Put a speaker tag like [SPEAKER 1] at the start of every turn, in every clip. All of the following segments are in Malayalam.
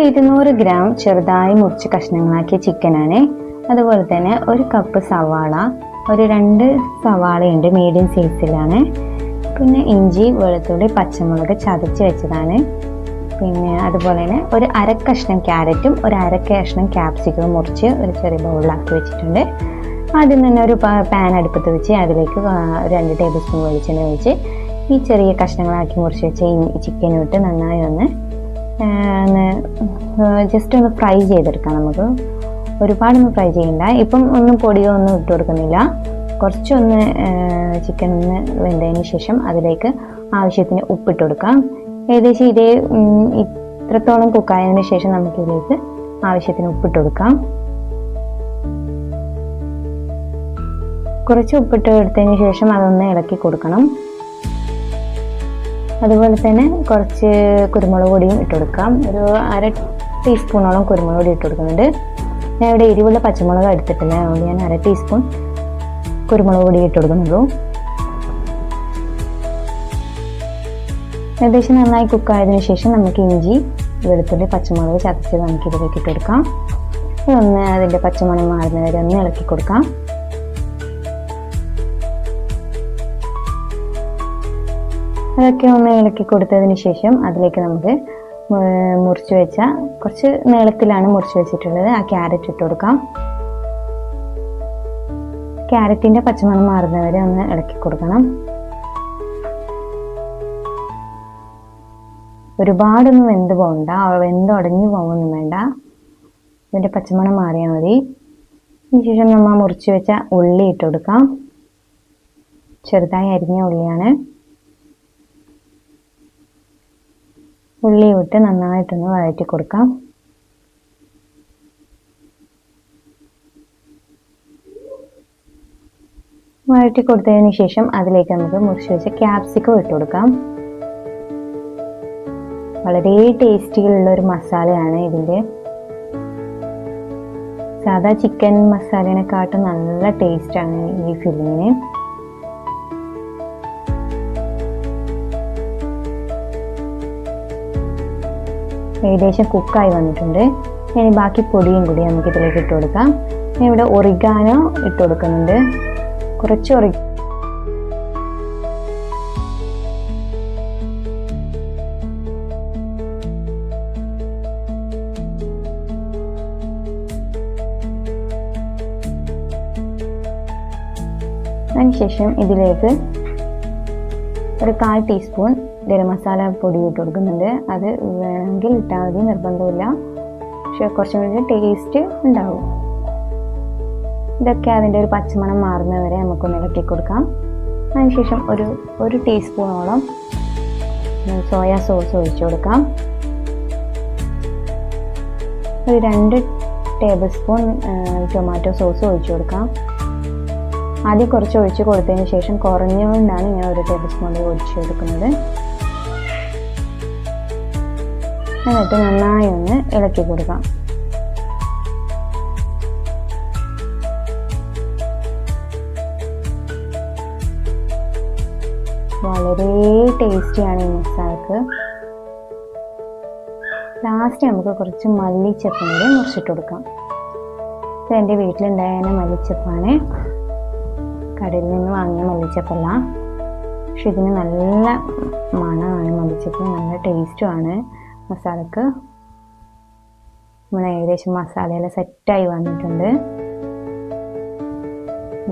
[SPEAKER 1] ഒരു ഇരുന്നൂറ് ഗ്രാം ചെറുതായി മുറിച്ച് കഷ്ണങ്ങളാക്കിയ ചിക്കനാണ്. അതുപോലെ തന്നെ ഒരു കപ്പ് സവാള ഒരു രണ്ട് സവാളയുണ്ട് മീഡിയം സൈസിലാണ് പിന്നെ ഇഞ്ചി വെളുത്തുള്ളി പച്ചമുളക് ചതച്ച് വെച്ചതാണ്. പിന്നെ അതുപോലെ തന്നെ ഒരു അര കഷ്ണം ക്യാരറ്റും ഒരു അര കഷ്ണം ക്യാപ്സിക്കവും മുറിച്ച് ഒരു ചെറിയ ബൗളിലാക്കി വെച്ചിട്ടുണ്ട്. ആദ്യം തന്നെ ഒരു പാൻ അടുപ്പത്ത് വെച്ച് അതിലേക്ക് രണ്ട് ടേബിൾ സ്പൂൺ വെളിച്ചെണ്ണ ഒഴിച്ച് ഈ ചെറിയ കഷ്ണങ്ങളാക്കി മുറിച്ച് വെച്ച ഈ ചിക്കനും ഇട്ട് നന്നായി ഒന്ന് ജസ്റ്റ് ഒന്ന് ഫ്രൈ ചെയ്തെടുക്കാം നമുക്ക്. ഒരുപാടൊന്നും ഫ്രൈ ചെയ്യണ്ട. ഇപ്പം ഒന്നും പൊടിയോ ഒന്നും ഇട്ട് കൊടുക്കുന്നില്ല. കുറച്ചൊന്ന് ചിക്കൻ ഒന്ന് വെന്തതിന് ശേഷം അതിലേക്ക് ആവശ്യത്തിന് ഉപ്പിട്ട് കൊടുക്കാം. ഏകദേശം ഇതേ ഇത്രത്തോളം കുക്കായതിന് ശേഷം നമുക്ക് ഇതിലേക്ക് ആവശ്യത്തിന് ഉപ്പിട്ട് കൊടുക്കാം. കുറച്ച് ഉപ്പിട്ട് എടുത്തതിന് ശേഷം അതൊന്ന് ഇളക്കി കൊടുക്കണം. അതുപോലെ തന്നെ കുറച്ച് കുരുമുളക് പൊടിയും ഇട്ട് കൊടുക്കാം. ഒരു അര ടീസ്പൂണോളം കുരുമുളക് പൊടി ഇട്ട് കൊടുക്കുന്നുണ്ട്. ഞാൻ ഇവിടെ എരിവുള്ള പച്ചമുളക് എടുത്തിട്ടില്ല. അതുകൊണ്ട് ഞാൻ അര ടീസ്പൂൺ കുരുമുളക് പൊടി ഇട്ട് കൊടുക്കുന്നുള്ളൂ. ഏകദേശം നന്നായി കുക്കായതിനു ശേഷം നമുക്ക് ഇഞ്ചി വെളുത്തുള്ളി പച്ചമുളക് ചതച്ച് നമുക്ക് ഇതിലേക്ക് ഇട്ട് കൊടുക്കാം. ഒന്ന് അതിന്റെ പച്ചമുളക് മാറുന്നവരെ ഒന്ന് ഇളക്കി കൊടുക്കാം. അതൊക്കെ ഒന്ന് ഇളക്കി കൊടുത്തതിന് ശേഷം അതിലേക്ക് നമുക്ക് മുറിച്ച് വെച്ച കുറച്ച് നീളത്തിലാണ് മുറിച്ച് വെച്ചിട്ടുള്ളത്. ആ ക്യാരറ്റ് ഇട്ട് കൊടുക്കാം. ക്യാരറ്റിന്റെ പച്ചമണം മാറുന്നവരെ ഒന്ന് ഇളക്കി കൊടുക്കണം. ഒരുപാടൊന്നും വെന്ത് പോകണ്ട വെന്ത് ഉടഞ്ഞു പോകുമൊന്നും വേണ്ട. ഇതിന്റെ പച്ചമണം മാറിയാൽ മതി. അതിനുശേഷം നമ്മൾ മുറിച്ച് വെച്ച ഉള്ളി ഇട്ട് കൊടുക്കാം. ചെറുതായി അരിഞ്ഞ ഉള്ളിയാണ്. ഉള്ളി വിട്ട് നന്നായിട്ടൊന്ന് വഴറ്റി കൊടുക്കാം. വഴറ്റി കൊടുത്തതിന് ശേഷം അതിലേക്ക് നമുക്ക് മുറിച്ച് വെച്ച ക്യാപ്സിക്കം ഇട്ട് കൊടുക്കാം. വളരെ ടേസ്റ്റിയുള്ള ഒരു മസാലയാണ് ഇതിന്റെ. സാധാ ചിക്കൻ മസാലേനെക്കാട്ടും നല്ല ടേസ്റ്റാണ് ഈ ഫില്ലിങ്ങിന് ഏകദേശം കുക്കായി വന്നിട്ടുണ്ട്. ഇനി ബാക്കി പൊടിയും കൂടി നമുക്ക് ഇതിലേക്ക് ഇട്ട് കൊടുക്കാം. ഞാൻ ഇവിടെ ഒറിഗാനോ ഇട്ട് കൊടുക്കുന്നുണ്ട്. കുറച്ച് ഒറി അതിനുശേഷം ഇതിലേക്ക് ഒരു കാൽ ടീസ്പൂൺ ഗരം മസാല പൊടി ഇട്ട് കൊടുക്കുന്നുണ്ട്. അത് വേണമെങ്കിൽ ഇട്ടാൽ മതി നിർബന്ധമില്ല. പക്ഷെ കുറച്ചും കൂടി ടേസ്റ്റ് ഉണ്ടാവും. ഇതൊക്കെ അതിന്റെ ഒരു പച്ചമണം മാറുന്നവരെ നമുക്കൊന്ന് ഇളക്കി കൊടുക്കാം അതിനുശേഷം ഒരു ഒരു ടീസ്പൂണോളം സോയാ സോസ് ഒഴിച്ചു കൊടുക്കാം. ഒരു രണ്ട് ടേബിൾ സ്പൂൺ ടൊമാറ്റോ സോസ് ഒഴിച്ചു കൊടുക്കാം. ആദ്യം കുറച്ച് ഒഴിച്ച് കൊടുത്തതിന് ശേഷം കുറഞ്ഞുകൊണ്ടാണ് ഞാൻ ഒരു ടേബിൾ സ്പൂൺ ഒഴിച്ചു കൊടുക്കുന്നത്. എന്നിട്ട് നന്നായി ഒന്ന് ഇളക്കി കൊടുക്കാം. വളരെ ടേസ്റ്റിയാണ് ഈ മസാലക്ക് ലാസ്റ്റ് നമുക്ക് കുറച്ച് മല്ലിച്ചപ്പും കൂടി മുറിച്ചിട്ട് കൊടുക്കാം. ഇത് എന്റെ വീട്ടിലുണ്ടായ മല്ലിച്ചപ്പാണ്. കടയിൽ നിന്ന് വാങ്ങിയ മല്ലിച്ചപ്പല്ല. പക്ഷെ ഇതിന് നല്ല മണമാണ് മല്ലിച്ചപ്പ്. നല്ല ടേസ്റ്റുമാണ് മസാലക്ക്. നമ്മൾ ഏകദേശം മസാലയെല്ലാം സെറ്റായി വന്നിട്ടുണ്ട്.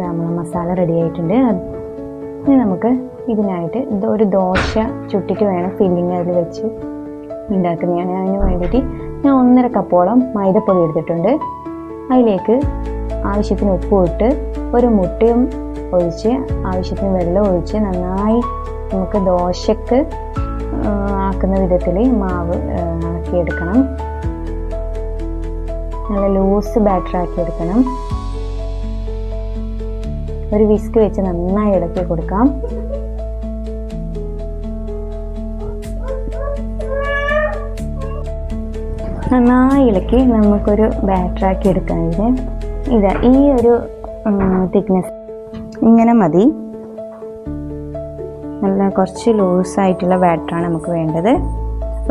[SPEAKER 1] നമ്മളെ മസാല റെഡി ആയിട്ടുണ്ട്. ഇനി നമുക്ക് ഇതിനായിട്ട് ഇതോ ഒരു ദോശ ചുട്ടിട്ട് വേണം ഫില്ലിങ് അതിൽ വെച്ച് ഉണ്ടാക്കുന്നതാണ്. അതിന് വേണ്ടിയിട്ട് ഞാൻ ഒന്നര കപ്പോളം മൈദപ്പൊടി എടുത്തിട്ടുണ്ട്. അതിലേക്ക് ആവശ്യത്തിന് ഉപ്പ് ഇട്ട് ഒരു മുട്ടയും ഒഴിച്ച് ആവശ്യത്തിന് വെള്ളം ഒഴിച്ച് നന്നായി നമുക്ക് ദോശക്ക് ആക്കുന്ന വിധത്തിൽ മാവ് ആക്കിയെടുക്കണം നല്ല ലൂസ് ബാറ്റർ ആക്കിയെടുക്കണം. ഒരു വിസ്ക് വെച്ച് നന്നായി ഇളക്കി കൊടുക്കാം. നന്നായി ഇളക്കി നമുക്കൊരു ബാറ്റർ ആക്കി എടുക്കാം ഇതിന്. ഇത് ഈ ഒരു തിക്നെസ് ഇങ്ങനെ മതി. നല്ല കുറച്ച് ലൂസായിട്ടുള്ള ബാറ്ററാണ് നമുക്ക് വേണ്ടത്.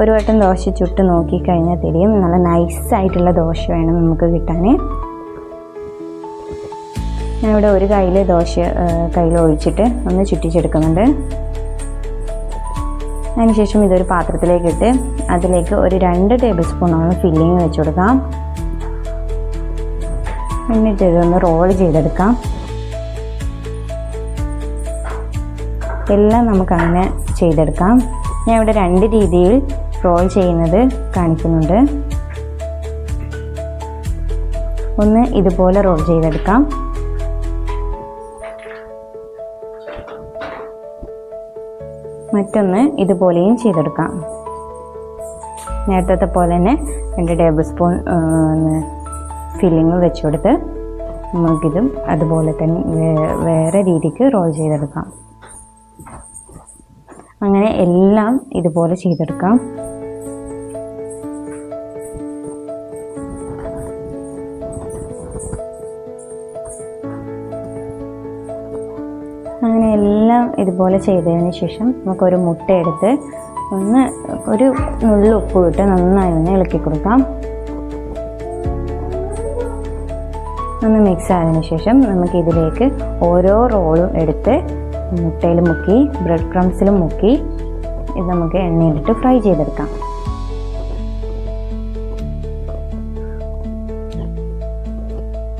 [SPEAKER 1] ഒരു വട്ടം ദോശ ചുട്ട് നോക്കിക്കഴിഞ്ഞാൽ തിരിയും. നല്ല നൈസായിട്ടുള്ള ദോശ വേണം നമുക്ക് കിട്ടാൻ ഞാനിവിടെ ഒരു കയ്യിൽ ദോശ കയ്യിൽ ഒഴിച്ചിട്ട് ഒന്ന് ചുറ്റിച്ചെടുക്കുന്നുണ്ട്. അതിനുശേഷം ഇതൊരു പാത്രത്തിലേക്ക് ഇട്ട് അതിലേക്ക് ഒരു രണ്ട് ടേബിൾ സ്പൂണോളം ഫില്ലിങ് വെച്ച് കൊടുക്കാം. എന്നിട്ട് ഇതൊന്ന് റോൾ ചെയ്തെടുക്കാം. എല്ലാം നമുക്കങ്ങനെ ചെയ്തെടുക്കാം. ഞാൻ ഇവിടെ രണ്ട് രീതിയിൽ റോൾ ചെയ്യുന്നത് കാണിക്കുന്നുണ്ട്. ഒന്ന് ഇതുപോലെ റോൾ ചെയ്തെടുക്കാം. മറ്റൊന്ന് ഇതുപോലെയും ചെയ്തെടുക്കാം. നേരത്തെ പോലെ തന്നെ രണ്ട് ടേബിൾ സ്പൂൺ ഫില്ലിങ് വെച്ചുകൊടുത്ത് നമുക്കിതും അതുപോലെ തന്നെ വേറെ രീതിക്ക് റോൾ ചെയ്തെടുക്കാം. അങ്ങനെ എല്ലാം ഇതുപോലെ ചെയ്തെടുക്കാം. അങ്ങനെ എല്ലാം ഇതുപോലെ ചെയ്തതിന് ശേഷം നമുക്കൊരു മുട്ട എടുത്ത് ഒന്ന് ഒരു നുള്ളു ഉപ്പ് ഇട്ട് നന്നായി ഒന്ന് ഇളക്കി കൊടുക്കാം. ഒന്ന് മിക്സ് ആയതിനു ശേഷം നമുക്ക് ഇതിലേക്ക് ഓരോ റോളും എടുത്ത് മുട്ടയിൽ മുക്കി ബ്രെഡ് ക്രംസിലും മുക്കി ഇത് നമുക്ക് എണ്ണയിലിട്ട് ഫ്രൈ ചെയ്തെടുക്കാം.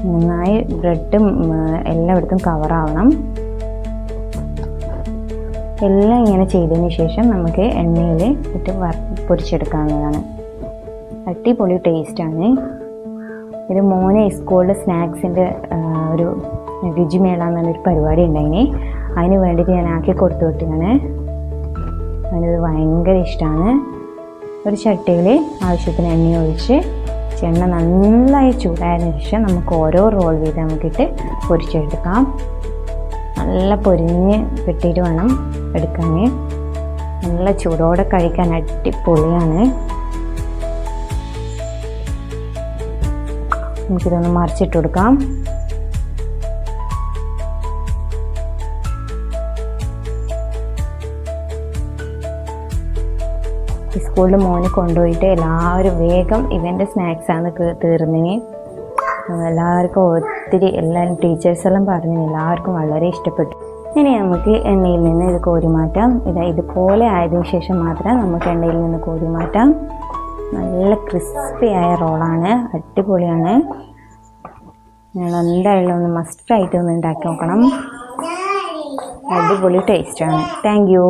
[SPEAKER 1] നന്നായി ബ്രെഡും എല്ലായിടത്തും കവറാവണം എല്ലാം ഇങ്ങനെ ചെയ്തതിന് ശേഷം നമുക്ക് എണ്ണയിൽ ഇട്ട് വർ പൊരിച്ചെടുക്കാവുന്നതാണ്. അടിപൊളി ടേസ്റ്റാണ് ഇത് മോനെ സ്കൂളിൽ സ്നാക്സിന്റെ ഒരു രുചിമേള എന്നുള്ളൊരു പരിപാടി ഉണ്ടായിന്. അതിന് വേണ്ടിയിട്ട് ഞാൻ ആക്കി കൊടുത്തു വിട്ടാണ് അതിനത് ഭയങ്കര ഇഷ്ടമാണ് ഒരു ചട്ടിയിൽ ആവശ്യത്തിന് എണ്ണ ഒഴിച്ച് ചെണ്ണ നന്നായി ചൂടായതിനു ശേഷം നമുക്ക് ഓരോ റോൾ വീതം നമുക്കിട്ട് പൊരിച്ചെടുക്കാം. നല്ല പൊരിഞ്ഞ് കിട്ടിയിട്ട് വേണം എടുക്കാൻ നല്ല ചൂടോടെ കഴിക്കാൻ അടിപൊളിയാണ്. നമുക്കിതൊന്ന് മറിച്ചിട്ട് കൊടുക്കാം. സ്കൂളിൽ മോനെ കൊണ്ടുപോയിട്ട് എല്ലാവരും വേഗം ഇവന്റെ സ്നാക്സാണ് തീർന്നിന്. എല്ലാവർക്കും ഒത്തിരി എല്ലാവരും ടീച്ചേഴ്സെല്ലാം പറഞ്ഞു എല്ലാവർക്കും വളരെ ഇഷ്ടപ്പെട്ടു. ഇനി നമുക്ക് എണ്ണയിൽ നിന്ന് ഇത് കോരി മാറ്റാം. ഇത് ഇതുപോലെ ആയതിനു ശേഷം മാത്രം നമുക്ക് എണ്ണയിൽ നിന്ന് കോരി മാറ്റാം. നല്ല ക്രിസ്പി ആയ റോളാണ് അടിപൊളിയാണ്. നിങ്ങൾ എന്തായാലും ഒന്ന് മസ്റ്റായിട്ട് ഒന്ന് ഉണ്ടാക്കി നോക്കണം. അടിപൊളി ടേസ്റ്റാണ് താങ്ക് യു